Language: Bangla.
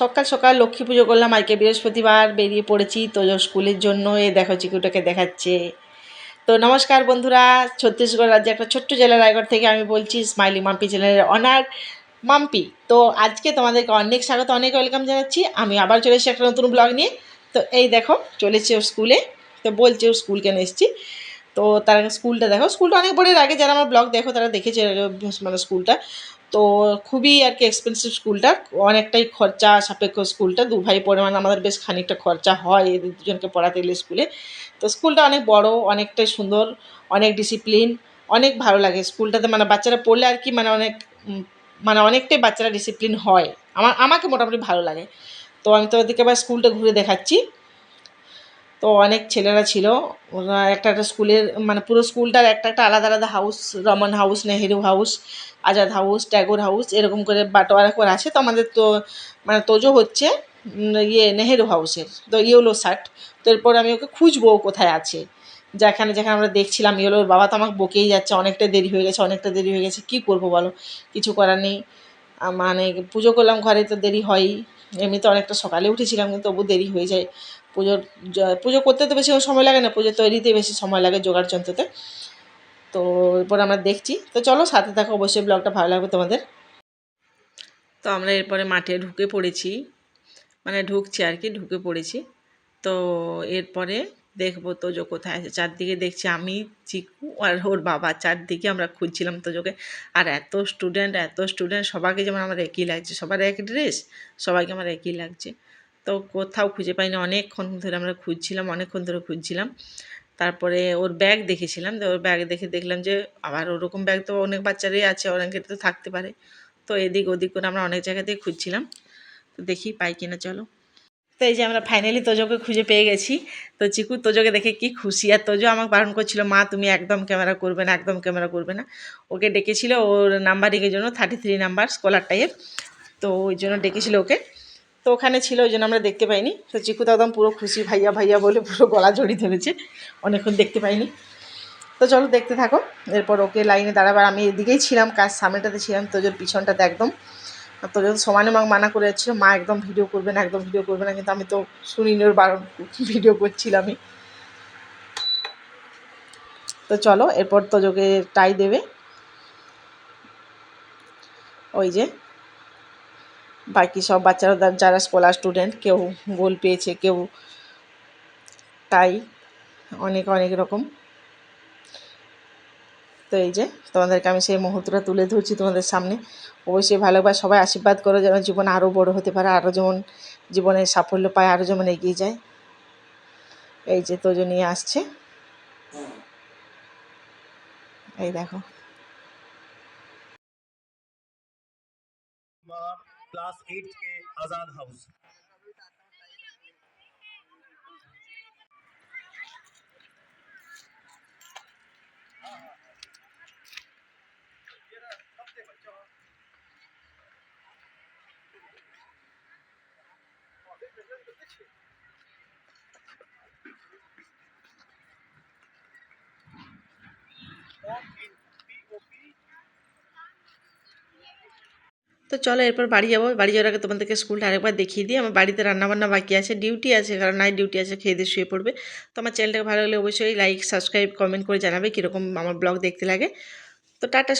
সকাল সকাল লক্ষ্মী পুজো করলাম আজকে বৃহস্পতিবার বেরিয়ে পড়েছি তো স্কুলের জন্য এ দেখো চিকুটাকে দেখাচ্ছে। তো নমস্কার বন্ধুরা, ছত্তিশগড় রাজ্যে একটা ছোট্ট জেলা রায়গড় থেকে আমি বলছি স্মাইলি মাম্পি চ্যানেলের অনার মাম্পি তো আজকে তোমাদেরকে অনেক স্বাগত, অনেক ওয়েলকাম জানাচ্ছি। আমি আবার চলে এসেছি একটা নতুন ব্লগ নিয়ে। তো এই দেখো চলেছে ওর স্কুলে তো বলছে ওর স্কুল কেন এসেছি? তো তার স্কুলটা দেখো স্কুলটা অনেক বড় আগে যারা আমার ব্লগ দেখো, তারা দেখেছে মানে স্কুলটা তো খুবই আর কি এক্সপেন্সিভ স্কুলটা অনেকটাই খরচা, সাপেক্ষ স্কুলটা দু ভাই পড়ে মানে আমাদের বেশ খানিকটা খরচা হয় এদের দুজনকে পড়াতে গেলে স্কুলে তো স্কুলটা অনেক বড়, অনেকটাই সুন্দর, অনেক ডিসিপ্লিন অনেক ভালো লাগে স্কুলটাতে মানে বাচ্চারা পড়লে আর কি মানে অনেক মানে অনেকটাই বাচ্চারা ডিসিপ্লিন হয়। আমার, আমাকে মোটামুটি ভালো লাগে। তো আমি তো ওদিকে আবার স্কুলটা ঘুরে দেখাচ্ছি। তো অনেক ছেলেরা ছিল। একটা একটা স্কুলের মানে পুরো স্কুলটার একটা একটা আলাদা আলাদা house Raman house Nehru house Azad house Tagore house এরকম করে বাটোয়ারা করে আছে। তো আমাদের তো মানে তোজো হচ্ছে ইয়ে নেহেরু হাউসের তো ইয়েলো শার্ট তো এরপর আমি ওকে খুঁজবো কোথায় আছে। যেখানে যেখানে আমরা দেখছিলাম ইয়েলোর বাবা তো আমাকে বকেই যাচ্ছে, অনেকটা দেরি হয়ে গেছে, অনেকটা দেরি হয়ে গেছে, কী করব বলো? কিছু করার নেই। মানে পুজো করলাম, ঘরে তো দেরি হয়ই। এমনিতে অনেকটা সকালে উঠেছিলাম, কিন্তু তবু দেরি হয়ে যায়। পুজোর পুজো করতে তো বেশি সময় লাগে না, পুজো তৈরিতে বেশি সময় লাগে জোগাড় যন্ত্রতে। তো এরপর আমরা দেখছি। তো চলো সাথে থাকো, অবশ্যই ব্লগটা ভালো লাগবে তোমাদের। তো আমরা এরপরে মাঠে ঢুকে পড়েছি। মানে ঢুকছি আর কি, ঢুকে পড়েছি। তো এরপরে দেখব তোজো কোথায় আছে। চারদিকে দেখছি আমি, চিকু আর ওর বাবা। চারদিকে আমরা খুঁজছিলাম তোজোকে। আর এত স্টুডেন্ট এত স্টুডেন্ট সবাইকে যেমন আমার একই লাগছে। সবার এক ড্রেস সবাইকে আমার একই লাগছে। তো কোথাও খুঁজে পাইনি। অনেকক্ষণ ধরে আমরা খুঁজছিলাম, অনেকক্ষণ ধরে খুঁজছিলাম। তারপরে ওর ব্যাগ দেখেছিলাম। তো ওর ব্যাগ দেখে দেখলাম যে, আবার ওরকম ব্যাগ তো অনেক বাচ্চারই আছে। অনেকের তো থাকতে পারে। তো এদিক ওদিক করে আমরা অনেক জায়গাতেই খুঁজছিলাম। তো দেখি পাই কিনা, চলো। তো এই যে আমরা ফাইনালি তোজোকে খুঁজে পেয়ে গেছি। তো চিকু তোজোকে দেখে কি খুশি। আর তোজো আমাকে বারণ করছিল, মা, তুমি একদম ক্যামেরা করবে না, একদম ক্যামেরা করবে না। ওকে ডেকেছিল, ওর নাম্বারিংয়ের জন্য thirty three number scholar type তো ওই জন্য ডেকেছিল ওকে। তো ওখানে ছিল, ওই জন্য আমরা দেখতে পাইনি। তো চিকু তো একদম পুরো খুশি, ভাইয়া ভাইয়া বলে পুরো গলা জড়ি ধরেছে। অনেকক্ষণ দেখতে পাইনি। তো চলো দেখতে থাকো। এরপর ওকে লাইনে দাঁড়াবার, আমি এদিকেই ছিলাম, কাজ সামনেটাতে ছিলাম, তোজোর পিছনটাতে একদম। আর তোজো সমানে মাং মানা করে যাচ্ছিল, মা একদম ভিডিও করবে না, একদম ভিডিও করবে না, কিন্তু আমি তো শুনিনি ওর বারণ ভিডিও করছিলামই তো চলো, এরপর তোজোকে টাই দেবে। ওই যে, বাকি সব বাচ্চারা, যারা স্কলার স্টুডেন্ট কেউ গোল পেয়েছে, কেউ তাই অনেক অনেক রকম। তো এই যে, তোমাদেরকে আমি সেই মুহূর্তটা তুলে ধরছি তোমাদের সামনে। অবশ্যই ভালোবাসা সবাই আশীর্বাদ করো যেন জীবন আরও বড় হতে পারে আরও যেমন জীবনে সাফল্য পায় আরও যেমন এগিয়ে যায়। এই যে তো নিয়ে আসছে। এই দেখো। এইট কে আজাদ হাউস তো চলো এরপর বাড়ি যাব। বাড়ি যাওয়ার আগে তোমাদেরকে স্কুলটা আরেকবার দেখিয়ে দিই। আমার বাড়িতে রান্নাবান্না বাকি আছে ডিউটি আছে, কারণ নাই ডিউটি আছে, খেয়ে দিয়ে শুয়ে পড়বে। তো আমার চ্যানেলটাকে ভালো লাগলে অবশ্যই লাইক সাবস্ক্রাইব কমেন্ট করে জানাবে কীরকম আমার ব্লগ দেখতে লাগে। তো টাটা